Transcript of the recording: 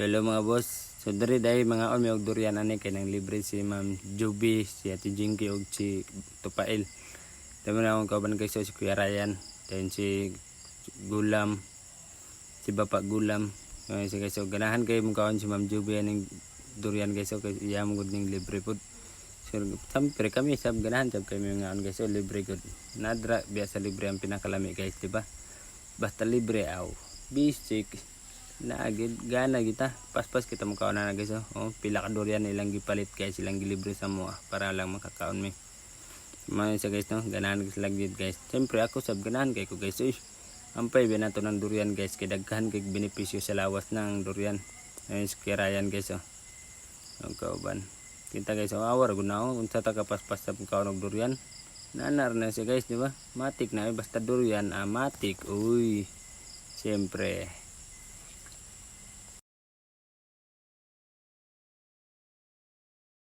Hello mga boss. So diri dahil mga on may og durian ani kay nang libre si Ma'am Juby, si Ate Jinky ug si Tupail. Tama na akong kauban guys so, si Kuya Ryan, then si Gulam, si Bapak Gulam. So, si guys so ganahan kay mong kaon si Ma'am Juby aning durian guys so kay iya mo gud ning libre pud. So sampre kami sab ganahan sab kami mga on guys so libre gud. Nadra biasa libre ang pinakalami guys, di ba? Basta libre aw. Basic naagid gana kita. Paspas kita mo kaon na guys oh. oh pila ka durian ilang gipalit kay silang gilibre sa mo para lang makakaon mi. Man sa guys no? Ganahan guys lang gid guys. Siyempre ako sab ganahan kay ko guys uy. Ampay ba nato ng durian guys kay daghan kay benepisyo sa lawas ng durian. Ayun Ryan guys oh. Ang kauban. Kita guys oh awar gud na oh. Unsa ta ka paspas sa kaon og durian? Nanar na siya guys di ba? Matik na eh, basta durian ah matik uy. Siyempre